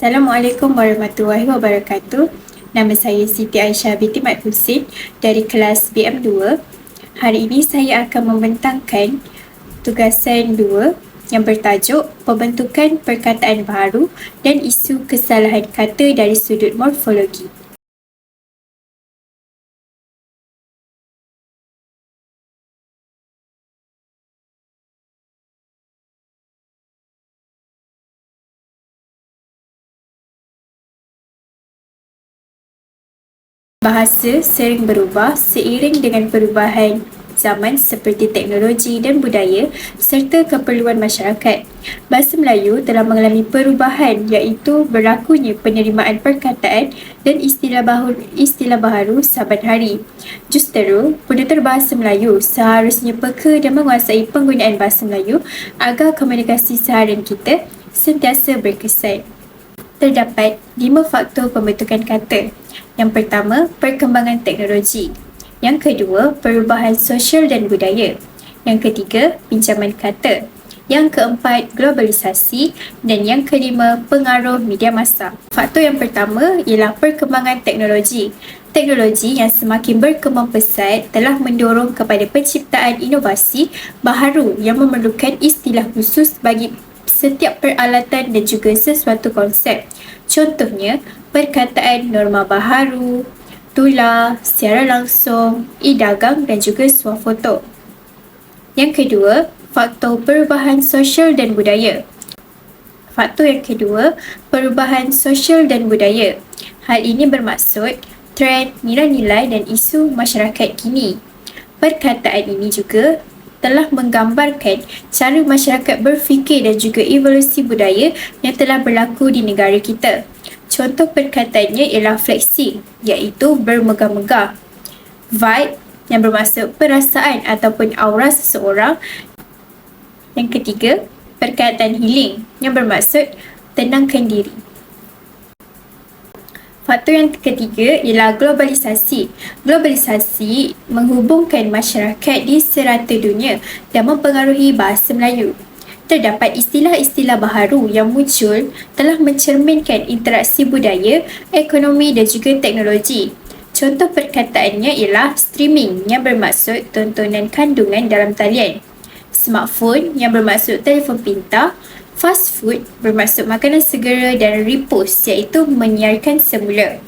Assalamualaikum warahmatullahi wabarakatuh. Nama saya Siti Aisyah binti Mat Husin dari kelas BM2. Hari ini saya akan membentangkan tugasan 2 yang bertajuk Pembentukan Perkataan Baru dan Isu Kesalahan Kata dari Sudut Morfologi. Bahasa sering berubah seiring dengan perubahan zaman seperti teknologi dan budaya serta keperluan masyarakat. Bahasa Melayu telah mengalami perubahan iaitu berlakunya penerimaan perkataan dan istilah baru, istilah baharu saban hari. Justeru, penutur bahasa Melayu seharusnya peka dan menguasai penggunaan bahasa Melayu agar komunikasi seharian kita sentiasa berkesan. Terdapat lima faktor pembentukan kata. Yang pertama, perkembangan teknologi. Yang kedua, perubahan sosial dan budaya. Yang ketiga, pinjaman kata. Yang keempat, globalisasi. Dan yang kelima, pengaruh media masa. Faktor yang pertama ialah perkembangan teknologi. Teknologi yang semakin berkembang pesat telah mendorong kepada penciptaan inovasi baharu yang memerlukan istilah khusus bagi setiap peralatan dan juga sesuatu konsep. Contohnya, perkataan norma baharu, tular, secara langsung, e-dagang dan juga swafoto. Yang kedua, faktor perubahan sosial dan budaya. Faktor yang kedua, perubahan sosial dan budaya. Hal ini bermaksud trend, nilai-nilai dan isu masyarakat kini. Perkataan ini juga telah menggambarkan cara masyarakat berfikir dan juga evolusi budaya yang telah berlaku di negara kita. Contoh perkataannya ialah flexing iaitu bermegah-megah. Vibe yang bermaksud perasaan ataupun aura seseorang. Yang ketiga, perkataan healing yang bermaksud tenangkan diri. Faktor yang ketiga ialah globalisasi. Globalisasi menghubungkan masyarakat di serata dunia dan mempengaruhi bahasa Melayu. Terdapat istilah-istilah baharu yang muncul telah mencerminkan interaksi budaya, ekonomi dan juga teknologi. Contoh perkataannya ialah streaming yang bermaksud tontonan kandungan dalam talian. Smartphone yang bermaksud telefon pintar Fast food bermaksud makanan segera dan repost iaitu menyiarkan semula.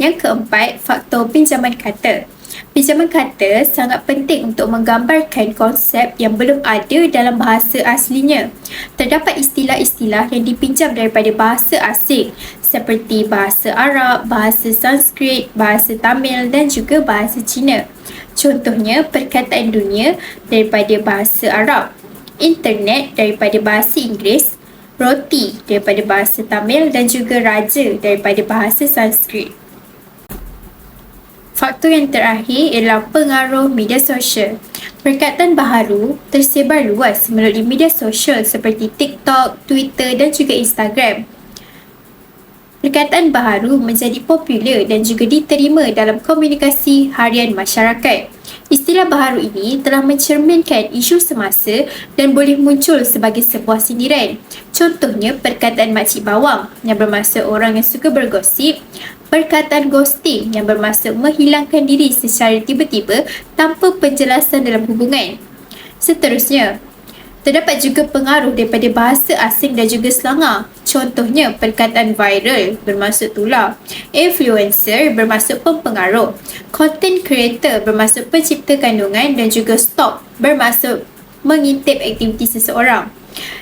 Yang keempat, faktor pinjaman kata. Pinjaman kata sangat penting untuk menggambarkan konsep yang belum ada dalam bahasa aslinya. Terdapat istilah-istilah yang dipinjam daripada bahasa asing seperti bahasa Arab, bahasa Sanskrit, bahasa Tamil dan juga bahasa Cina. Contohnya, perkataan dunia daripada bahasa Arab internet daripada bahasa Inggeris, roti daripada bahasa Tamil dan juga raja daripada bahasa Sanskrit. Faktor yang terakhir ialah pengaruh media sosial. Perkataan baharu tersebar luas melalui media sosial seperti TikTok, Twitter dan juga Instagram. Perkataan baharu menjadi popular dan juga diterima dalam komunikasi harian masyarakat. Istilah baharu ini telah mencerminkan isu semasa dan boleh muncul sebagai sebuah sindiran. Contohnya perkataan makcik bawang yang bermaksud orang yang suka bergosip, perkataan ghosting yang bermaksud menghilangkan diri secara tiba-tiba tanpa penjelasan dalam hubungan. Seterusnya, Terdapat juga pengaruh daripada bahasa asing dan juga selangor. Contohnya, perkataan viral bermaksud tular. Influencer bermaksud pempengaruh. Content creator bermaksud pencipta kandungan dan juga stop bermaksud mengintip aktiviti seseorang.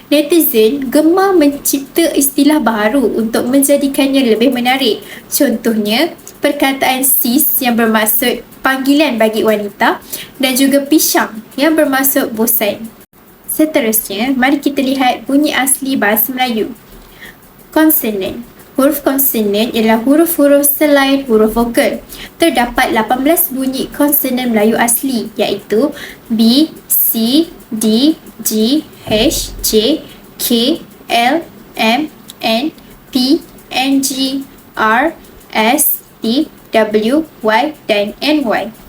Netizen gemar mencipta istilah baru untuk menjadikannya lebih menarik. Contohnya, perkataan sis yang bermaksud panggilan bagi wanita dan juga pisang yang bermaksud bosan. Seterusnya, mari kita lihat bunyi asli bahasa Melayu. Konsonan. Huruf konsonan ialah huruf-huruf selain huruf vokal. Terdapat 18 bunyi konsonan Melayu asli iaitu B, C, D, G, H, J, K, L, M, N, P, N, G, R, S, T, W, Y dan N, Y.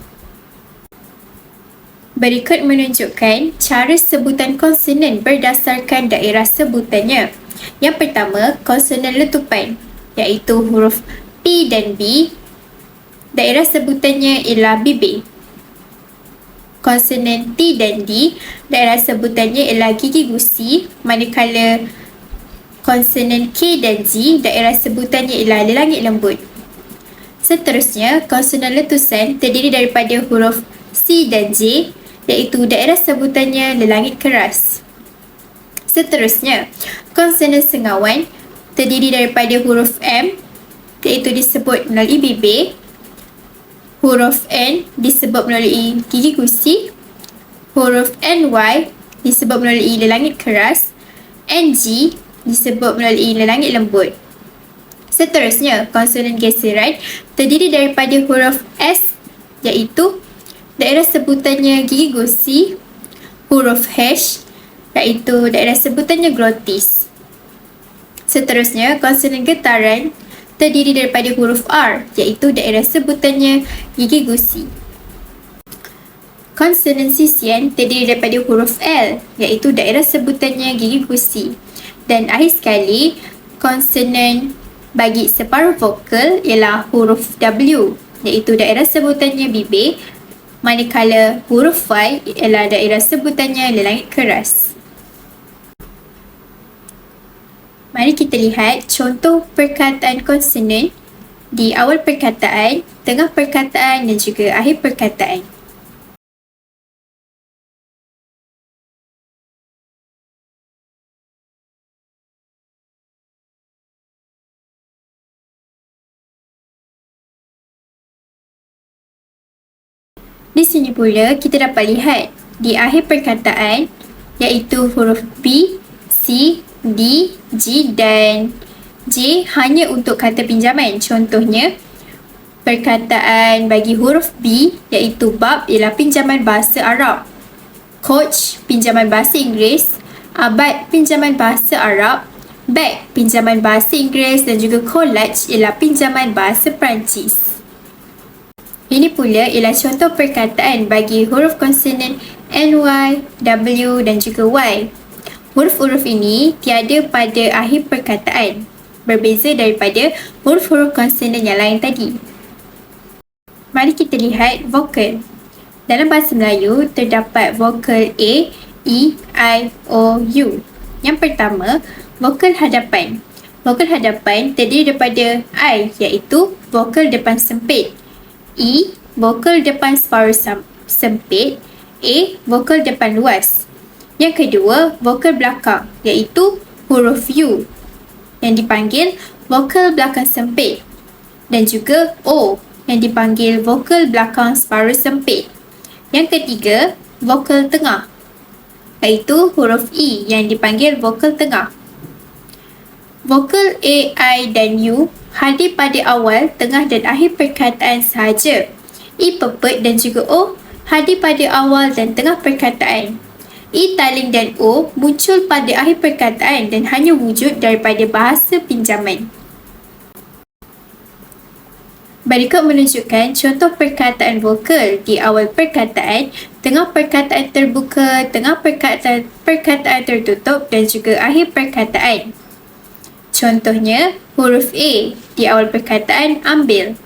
Berikut menunjukkan cara sebutan konsonan berdasarkan daerah sebutannya. Yang pertama, konsonan letupan iaitu huruf P dan B. Daerah sebutannya ialah BB. Konsonan T dan D, daerah sebutannya ialah gigi gusi manakala konsonan K dan Z, daerah sebutannya ialah lelangit lembut. Seterusnya, konsonan letusan terdiri daripada huruf C dan J iaitu daerah sebutannya lelangit keras. Seterusnya, konsonan sengawan terdiri daripada huruf M iaitu disebut melalui BB, huruf N disebut melalui gigi gusi, huruf NY disebut melalui lelangit keras, NG disebut melalui lelangit lembut. Seterusnya, konsonan geseran terdiri daripada huruf S iaitu daerah sebutannya gigi gusi, huruf H iaitu daerah sebutannya glotis. Seterusnya, konsonan getaran terdiri daripada huruf R iaitu daerah sebutannya gigi gusi. Konsonan sisian terdiri daripada huruf L iaitu daerah sebutannya gigi gusi. Dan akhir sekali, konsonan bagi separuh vokal ialah huruf W iaitu daerah sebutannya bibir manakala huruf Y ialah daerah sebutannya lelangit keras. Mari kita lihat contoh perkataan konsonan di awal perkataan, tengah perkataan dan juga akhir perkataan. Pula kita dapat lihat di akhir perkataan iaitu huruf B, C, D, G dan J hanya untuk kata pinjaman. Contohnya, perkataan bagi huruf B iaitu bab ialah pinjaman bahasa Arab. Coach, pinjaman bahasa Inggeris. Abad, pinjaman bahasa Arab. Bag, pinjaman bahasa Inggeris dan juga college ialah pinjaman bahasa Perancis. Ini pula ialah contoh perkataan bagi huruf konsonan NY, W dan juga Y. Huruf-huruf ini tiada pada akhir perkataan, berbeza daripada huruf-huruf konsonan yang lain tadi. Mari kita lihat vokal. Dalam bahasa Melayu, terdapat vokal A, E, I, O, U. Yang pertama, vokal hadapan. Vokal hadapan terdiri daripada I iaitu vokal depan sempit. E, vokal depan separuh sempit. A, vokal depan luas. Yang kedua, vokal belakang iaitu huruf U yang dipanggil vokal belakang sempit dan juga O yang dipanggil vokal belakang separuh sempit. Yang ketiga, vokal tengah iaitu huruf E yang dipanggil vokal tengah. Vokal A, I dan U hadir pada awal, tengah dan akhir perkataan sahaja. E pepet dan juga O hadir pada awal dan tengah perkataan. I taling dan O muncul pada akhir perkataan dan hanya wujud daripada bahasa pinjaman. Berikut menunjukkan contoh perkataan vokal di awal perkataan, tengah perkataan terbuka, tengah perkataan, perkataan tertutup dan juga akhir perkataan. Contohnya, huruf A di awal perkataan ambil,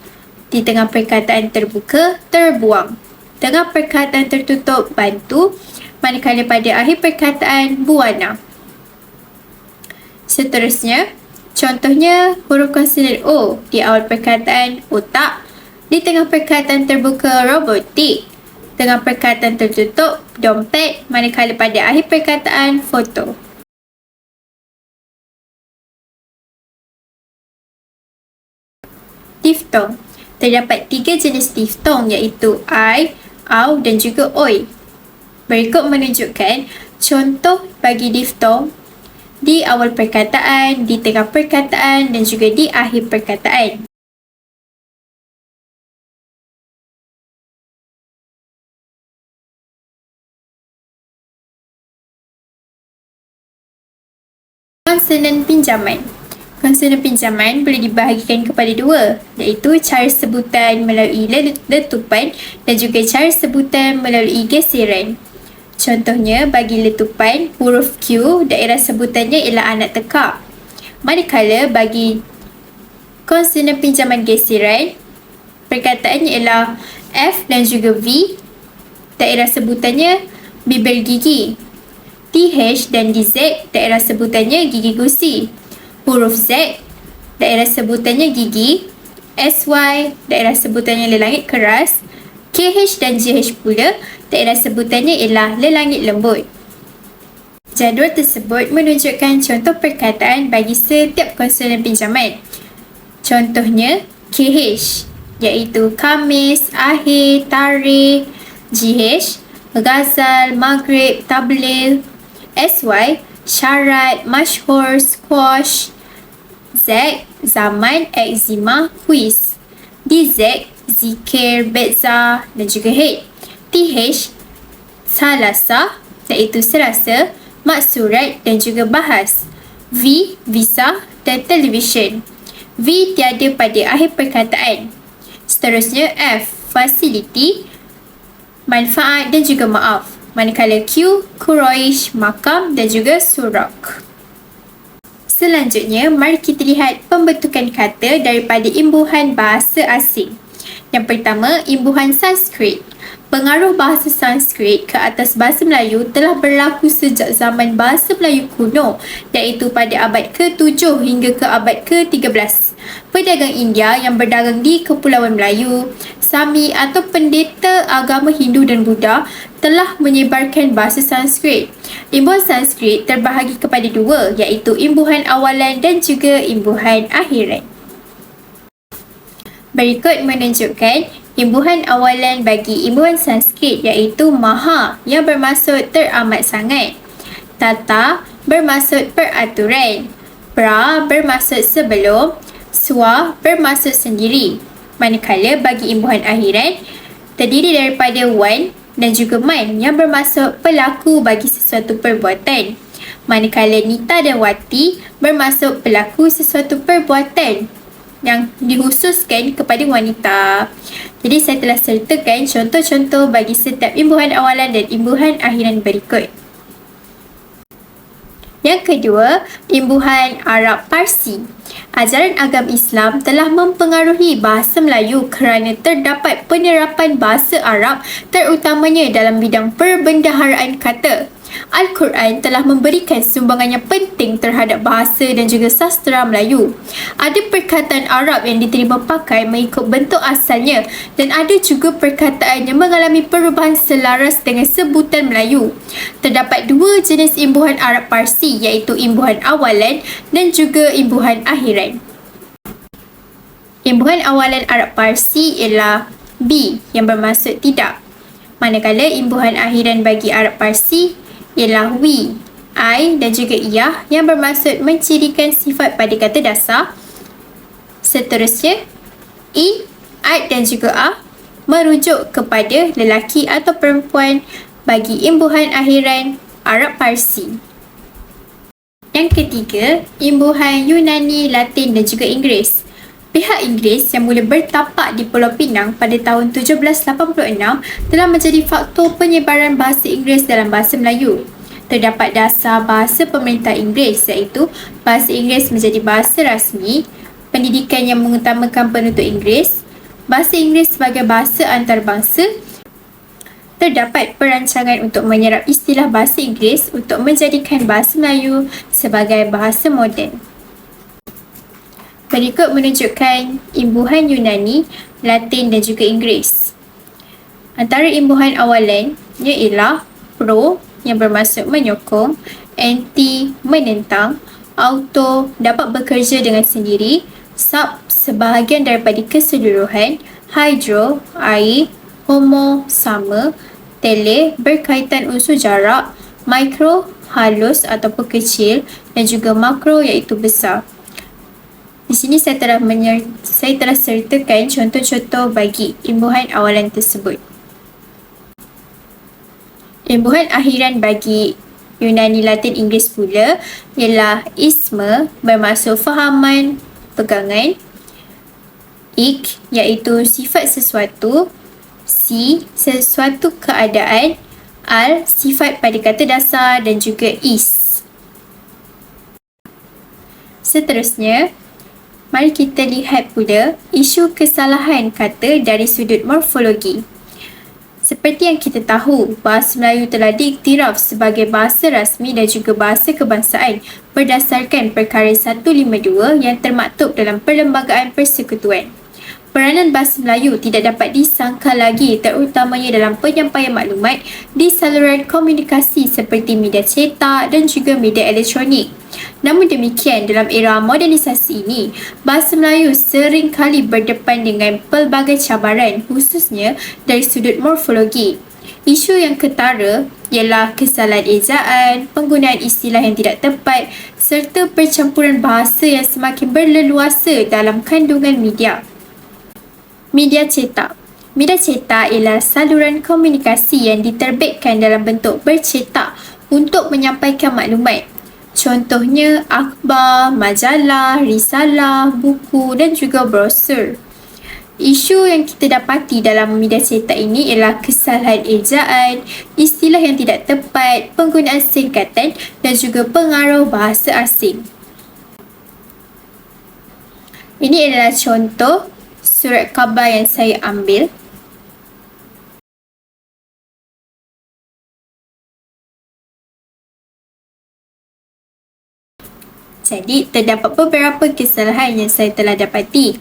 di tengah perkataan terbuka terbuang, tengah perkataan tertutup bantu, manakala pada akhir perkataan buana. Seterusnya, contohnya huruf konsonan O di awal perkataan otak, di tengah perkataan terbuka robotik, tengah perkataan tertutup dompet, manakala pada akhir perkataan foto. Diftong. Terdapat tiga jenis diftong iaitu I, AU dan juga OI. Berikut menunjukkan contoh bagi diftong di awal perkataan, di tengah perkataan dan juga di akhir perkataan. Konsonan pinjaman Konsonan pinjaman boleh dibahagikan kepada dua iaitu cara sebutan melalui letupan dan juga cara sebutan melalui geseran. Contohnya, bagi letupan, huruf Q, daerah sebutannya ialah anak tekak. Manakala bagi konsonan pinjaman gesiran, perkataannya ialah F dan juga V, daerah sebutannya bibir gigi. TH dan DZ, daerah sebutannya gigi gusi. Huruf Z, daerah sebutannya gigi. SY, daerah sebutannya lelangit keras. KH dan GH pula, daerah sebutannya ialah lelangit lembut. Jadual tersebut menunjukkan contoh perkataan bagi setiap konsonan pinjaman. Contohnya, KH iaitu Kamis, Akhir, Tarikh, GH, Ghazal, Maghrib, Tabligh, SY, Syarat, Mashhur, Squash, Z, Zaman, Eczema, Quiz, DZ, Zikir, Betza dan juga Head. TH, Salasa iaitu serasa, maksurat dan juga bahas. V, visa dan televisyen. V tiada pada akhir perkataan. Seterusnya F, facility, manfaat dan juga maaf. Manakala Q, Quraish, makam dan juga surak. Selanjutnya, mari kita lihat pembentukan kata daripada imbuhan bahasa asing. Yang pertama, imbuhan Sanskrit. Pengaruh bahasa Sanskrit ke atas bahasa Melayu telah berlaku sejak zaman bahasa Melayu kuno iaitu pada abad ke-7 hingga ke abad ke-13. Pedagang India yang berdagang di Kepulauan Melayu, Sami atau pendeta agama Hindu dan Buddha telah menyebarkan bahasa Sanskrit. Imbuhan Sanskrit terbahagi kepada dua iaitu imbuhan awalan dan juga imbuhan akhiran. Berikut menunjukkan imbuhan awalan bagi imbuhan Sanskrit iaitu Maha yang bermaksud teramat sangat. Tata bermaksud peraturan. Pra bermaksud sebelum. Swa bermaksud sendiri. Manakala bagi imbuhan akhiran terdiri daripada Wan dan juga Man yang bermaksud pelaku bagi sesuatu perbuatan. Manakala Nita dan Wati bermaksud pelaku sesuatu perbuatan yang dikhususkan kepada wanita. Jadi saya telah sertakan contoh-contoh bagi setiap imbuhan awalan dan imbuhan akhiran berikut. Yang kedua, imbuhan Arab Parsi. Ajaran agama Islam telah mempengaruhi bahasa Melayu kerana terdapat penerapan bahasa Arab terutamanya dalam bidang perbendaharaan kata. Al-Quran telah memberikan sumbangan yang penting terhadap bahasa dan juga sastra Melayu. Ada perkataan Arab yang diterima pakai mengikut bentuk asalnya dan ada juga perkataan yang mengalami perubahan selaras dengan sebutan Melayu. Terdapat dua jenis imbuhan Arab Parsi iaitu imbuhan awalan dan juga imbuhan akhiran. Imbuhan awalan Arab Parsi ialah B yang bermaksud tidak. Manakala imbuhan akhiran bagi Arab Parsi ialah we, I dan juga ia yang bermaksud mencirikan sifat pada kata dasar. Seterusnya, i, I dan juga a merujuk kepada lelaki atau perempuan bagi imbuhan akhiran Arab Parsi. Yang ketiga, imbuhan Yunani, Latin dan juga Inggeris. Pihak Inggeris yang mula bertapak di Pulau Pinang pada tahun 1786 telah menjadi faktor penyebaran bahasa Inggeris dalam bahasa Melayu. Terdapat dasar bahasa pemerintah Inggeris iaitu bahasa Inggeris menjadi bahasa rasmi, pendidikan yang mengutamakan penutur Inggeris, bahasa Inggeris sebagai bahasa antarabangsa, terdapat perancangan untuk menyerap istilah bahasa Inggeris untuk menjadikan bahasa Melayu sebagai bahasa moden. Berikut menunjukkan imbuhan Yunani, Latin dan juga Inggeris. Antara imbuhan awalan ialah pro yang bermaksud menyokong, anti menentang, auto dapat bekerja dengan sendiri, sub sebahagian daripada keseluruhan, hydro air, homo sama, tele berkaitan unsur jarak, micro halus ataupun kecil dan juga makro iaitu besar. Di sini saya telah menyer- saya telah sertakan contoh-contoh bagi imbuhan awalan tersebut. Imbuhan akhiran bagi Yunani Latin Inggeris pula ialah isme bermaksud fahaman, pegangan. Ik iaitu sifat sesuatu. Si sesuatu keadaan. Al, sifat pada kata dasar dan juga is. Seterusnya, mari kita lihat pula isu kesalahan kata dari sudut morfologi. Seperti yang kita tahu, bahasa Melayu telah diiktiraf sebagai bahasa rasmi dan juga bahasa kebangsaan berdasarkan Perkara 152 yang termaktub dalam Perlembagaan Persekutuan. Peranan bahasa Melayu tidak dapat disangka lagi terutamanya dalam penyampaian maklumat di saluran komunikasi seperti media cetak dan juga media elektronik. Namun demikian, dalam era modernisasi ini, bahasa Melayu sering kali berdepan dengan pelbagai cabaran khususnya dari sudut morfologi. Isu yang ketara ialah kesalahan ejaan, penggunaan istilah yang tidak tepat serta percampuran bahasa yang semakin berleluasa dalam kandungan media. Media cetak Media cetak ialah saluran komunikasi yang diterbitkan dalam bentuk bercetak untuk menyampaikan maklumat Contohnya akhbar, majalah, risalah, buku dan juga brosur. Isu yang kita dapati dalam media cetak ini ialah kesalahan ejaan, istilah yang tidak tepat, penggunaan singkatan dan juga pengaruh bahasa asing. Ini adalah contoh surat khabar yang saya ambil. Jadi, terdapat beberapa kesalahan yang saya telah dapati.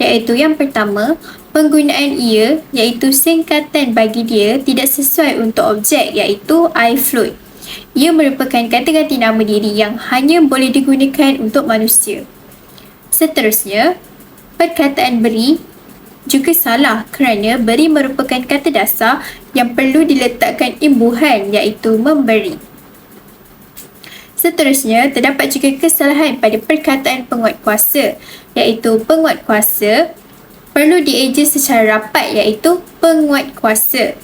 Iaitu yang pertama, penggunaan ia iaitu singkatan bagi dia tidak sesuai untuk objek iaitu I float. Ia merupakan kata ganti nama diri yang hanya boleh digunakan untuk manusia. Seterusnya, perkataan beri juga salah kerana beri merupakan kata dasar yang perlu diletakkan imbuhan iaitu memberi. Seterusnya, terdapat juga kesalahan pada perkataan penguat kuasa iaitu penguat kuasa perlu dieja secara rapat iaitu penguat kuasa.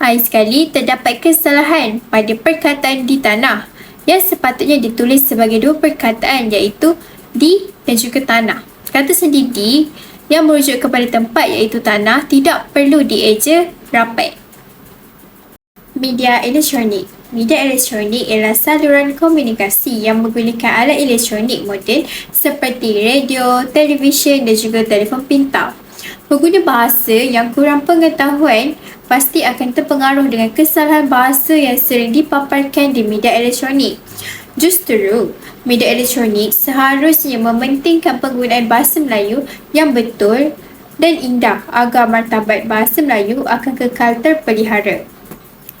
Lain sekali, terdapat kesalahan pada perkataan di tanah yang sepatutnya ditulis sebagai dua perkataan iaitu di dan juga tanah. Kata sendi di yang merujuk kepada tempat iaitu tanah tidak perlu dieja rapat. Media elektronik Media elektronik ialah saluran komunikasi yang menggunakan alat elektronik moden seperti radio, televisyen dan juga telefon pintar. Pengguna bahasa yang kurang pengetahuan pasti akan terpengaruh dengan kesalahan bahasa yang sering dipaparkan di media elektronik. Justru, media elektronik seharusnya mementingkan penggunaan bahasa Melayu yang betul dan indah agar martabat bahasa Melayu akan kekal terpelihara.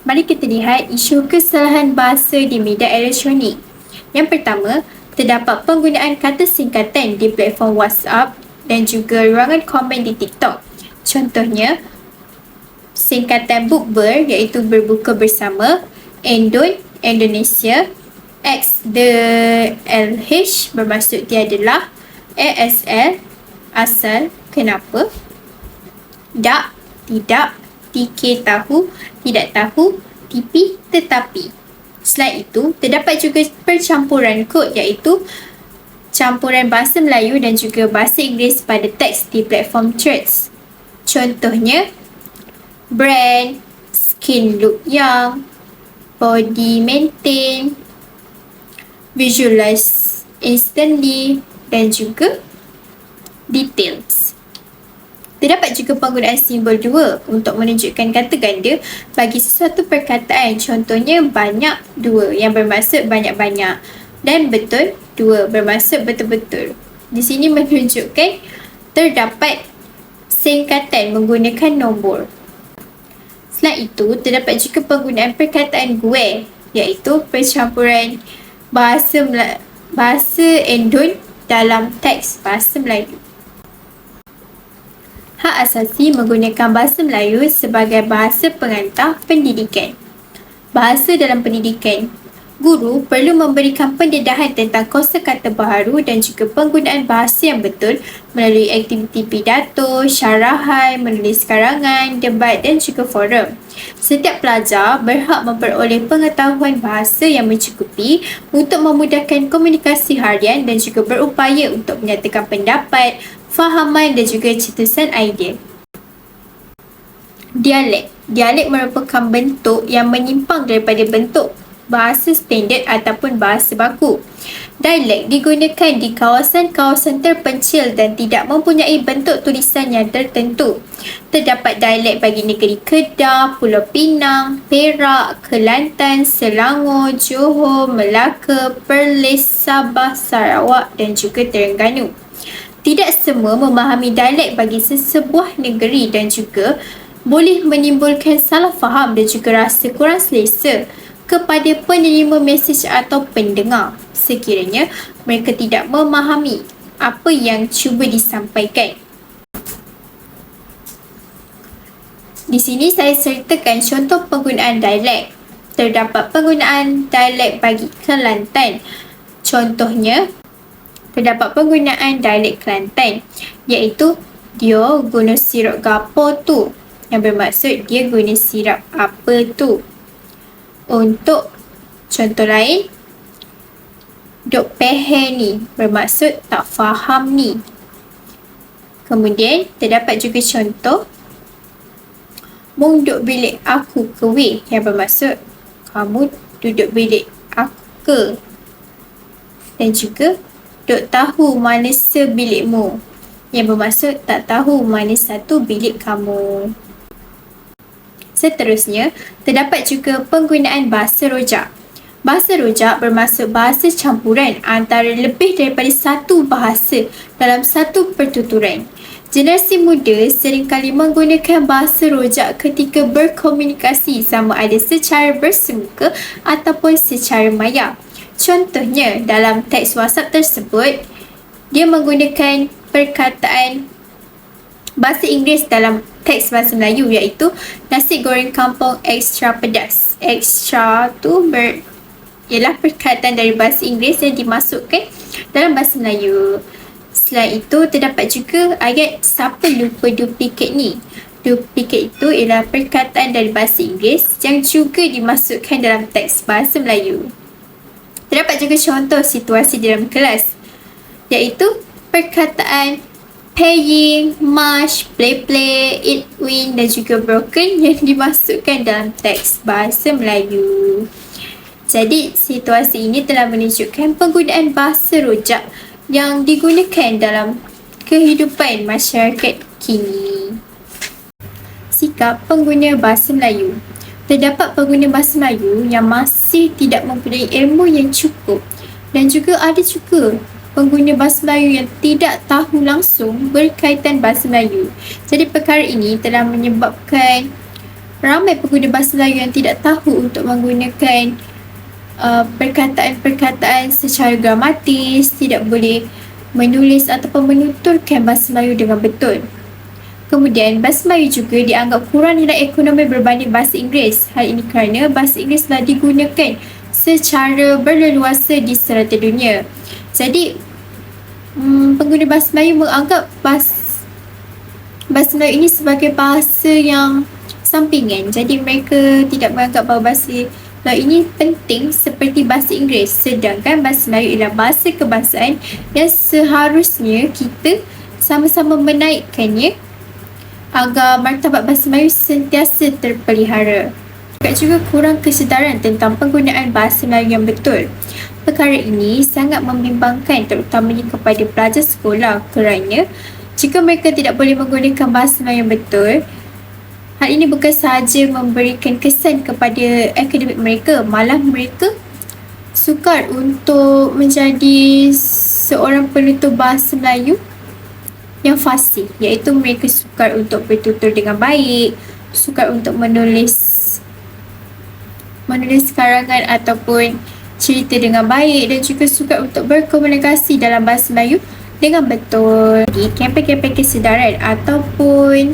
Mari kita lihat isu kesalahan bahasa di media elektronik. Yang pertama, terdapat penggunaan kata singkatan di platform WhatsApp dan juga ruangan komen di TikTok. Contohnya, singkatan bukber iaitu berbuka bersama, Endon, Indonesia, X the LH bermaksud dia adalah ASL, asal, kenapa, tak, tidak, TK tahu, tidak tahu, TP tetapi. Selain itu, terdapat juga percampuran kod iaitu campuran bahasa Melayu dan juga bahasa Inggeris pada teks di platform Threads. Contohnya, brand, skin look young, body maintain, visualize instantly dan juga details. Terdapat juga penggunaan simbol dua untuk menunjukkan kata ganda bagi sesuatu perkataan. Contohnya banyak dua yang bermaksud banyak-banyak dan betul dua bermaksud betul-betul. Di sini menunjukkan terdapat singkatan menggunakan nombor. Selain itu, terdapat juga penggunaan perkataan gue iaitu percampuran bahasa Mel- bahasa Endon dalam teks bahasa Melayu hak asasi menggunakan bahasa Melayu sebagai bahasa pengantar pendidikan. Bahasa dalam pendidikan Guru perlu memberikan pendedahan tentang kosa kata baharu dan juga penggunaan bahasa yang betul melalui aktiviti pidato, syarahan, menulis karangan, debat dan juga forum. Setiap pelajar berhak memperoleh pengetahuan bahasa yang mencukupi untuk memudahkan komunikasi harian dan juga berupaya untuk menyatakan pendapat, fahaman dan juga cetusan idea. Dialek. Dialek merupakan bentuk yang menyimpang daripada bentuk bahasa standard ataupun bahasa baku. Dialek digunakan di kawasan-kawasan terpencil dan tidak mempunyai bentuk tulisan yang tertentu. Terdapat dialek bagi negeri Kedah, Pulau Pinang, Perak, Kelantan, Selangor, Johor, Melaka, Perlis, Sabah, Sarawak dan juga Terengganu. Tidak semua memahami dialek bagi sesebuah negeri dan juga boleh menimbulkan salah faham dan juga rasa kurang selesa kepada penerima mesej atau pendengar sekiranya mereka tidak memahami apa yang cuba disampaikan. Di sini saya sertakan contoh penggunaan dialek. Terdapat penggunaan dialek bagi Kelantan. Contohnya, terdapat penggunaan dialek Kelantan iaitu dia guna sirup gapo tu yang bermaksud dia guna sirup apa tu. Untuk contoh lain, dok pehe ni bermaksud tak faham ni. Kemudian terdapat juga contoh mung duk bilik aku ke weh yang bermaksud kamu duduk bilik aku ke. Dan juga duk tahu mana sebilikmu yang bermaksud tak tahu mana satu bilik kamu. Seterusnya, terdapat juga penggunaan bahasa rojak. Bahasa rojak bermaksud bahasa campuran antara lebih daripada satu bahasa dalam satu pertuturan. Generasi muda seringkali menggunakan bahasa rojak ketika berkomunikasi sama ada secara bersemuka ataupun secara maya. Contohnya, dalam teks WhatsApp tersebut, dia menggunakan perkataan bahasa Inggeris dalam teks bahasa Melayu iaitu nasi goreng kampung extra pedas. Extra tu ber ialah perkataan dari bahasa Inggeris yang dimasukkan dalam bahasa Melayu. Selain itu, terdapat juga ayat siapa lupa duplikat ni. Duplikat itu ialah perkataan dari bahasa Inggeris yang juga dimasukkan dalam teks bahasa Melayu. Terdapat juga contoh situasi dalam kelas iaitu perkataan paying, much, play play, eat, win dan juga broken yang dimasukkan dalam teks bahasa Melayu. Jadi, situasi ini telah menunjukkan penggunaan bahasa rojak yang digunakan dalam kehidupan masyarakat kini. Sikap pengguna bahasa Melayu Terdapat pengguna bahasa Melayu yang masih tidak mempunyai ilmu yang cukup dan juga ada juga pengguna bahasa Melayu yang tidak tahu langsung berkaitan bahasa Melayu. Jadi perkara ini telah menyebabkan ramai pengguna bahasa Melayu yang tidak tahu untuk menggunakan uh, perkataan-perkataan secara gramatis, tidak boleh menulis ataupun menuturkan bahasa Melayu dengan betul. Kemudian, bahasa Melayu juga dianggap kurang nilai ekonomi berbanding bahasa Inggeris. Hal ini kerana bahasa Inggeris telah digunakan secara berleluasa di serata dunia. Jadi hmm, pengguna bahasa Melayu menganggap bahasa, bahasa Melayu ini sebagai bahasa yang sampingan. Jadi mereka tidak menganggap bahawa bahasa Melayu ini penting seperti bahasa Inggeris. Sedangkan bahasa Melayu ialah bahasa kebangsaan yang seharusnya kita sama-sama menaikkannya agar martabat bahasa Melayu sentiasa terpelihara. Juga juga kurang kesedaran tentang penggunaan bahasa Melayu yang betul. Perkara ini sangat membimbangkan terutamanya kepada pelajar sekolah. Kerana jika mereka tidak boleh menggunakan bahasa Melayu yang betul, hal ini bukan sahaja memberikan kesan kepada akademik mereka, malah mereka sukar untuk menjadi seorang penutur bahasa Melayu yang fasih iaitu mereka sukar untuk bertutur dengan baik, sukar untuk menulis menulis karangan ataupun cerita dengan baik dan juga suka untuk berkomunikasi dalam bahasa Melayu dengan betul. Kempen-kempen kesedaran ataupun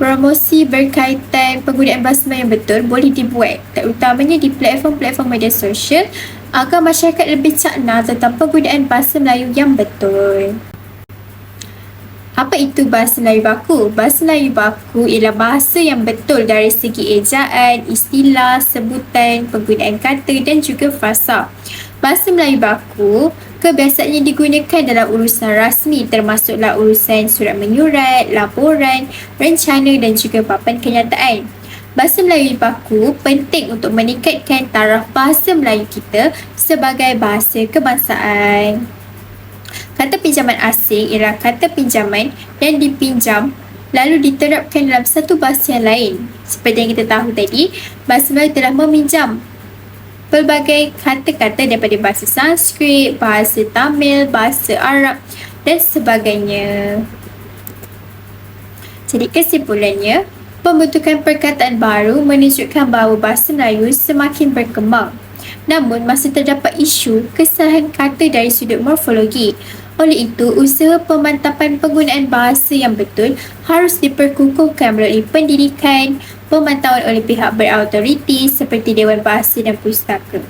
promosi berkaitan penggunaan bahasa Melayu yang betul boleh dibuat terutamanya di platform-platform media sosial agar masyarakat lebih cakna tentang penggunaan bahasa Melayu yang betul. Apa itu bahasa Melayu baku? Bahasa Melayu baku ialah bahasa yang betul dari segi ejaan, istilah, sebutan, penggunaan kata dan juga frasa. Bahasa Melayu baku kebiasaannya digunakan dalam urusan rasmi termasuklah urusan surat menyurat, laporan, rencana dan juga papan kenyataan. Bahasa Melayu baku penting untuk meningkatkan taraf bahasa Melayu kita sebagai bahasa kebangsaan. Kata pinjaman asing ialah kata pinjaman yang dipinjam lalu diterapkan dalam satu bahasa yang lain. Seperti yang kita tahu tadi, bahasa Melayu telah meminjam pelbagai kata-kata daripada bahasa Sanskrit, bahasa Tamil, bahasa Arab dan sebagainya. Jadi kesimpulannya, pembentukan perkataan baru menunjukkan bahawa bahasa Melayu semakin berkembang. Namun, masih terdapat isu kesalahan kata dari sudut morfologi. Oleh itu, usaha pemantapan penggunaan bahasa yang betul harus diperkukuhkan melalui pendidikan, pemantauan oleh pihak berautoriti seperti Dewan Bahasa dan Pustaka.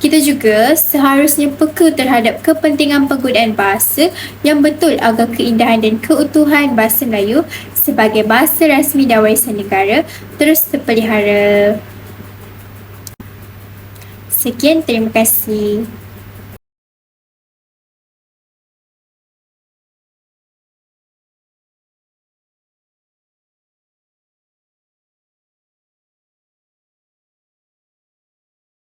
Kita juga seharusnya peka terhadap kepentingan penggunaan bahasa yang betul agar keindahan dan keutuhan bahasa Melayu sebagai bahasa rasmi dan warisan negara terus terpelihara. Sekian, terima kasih.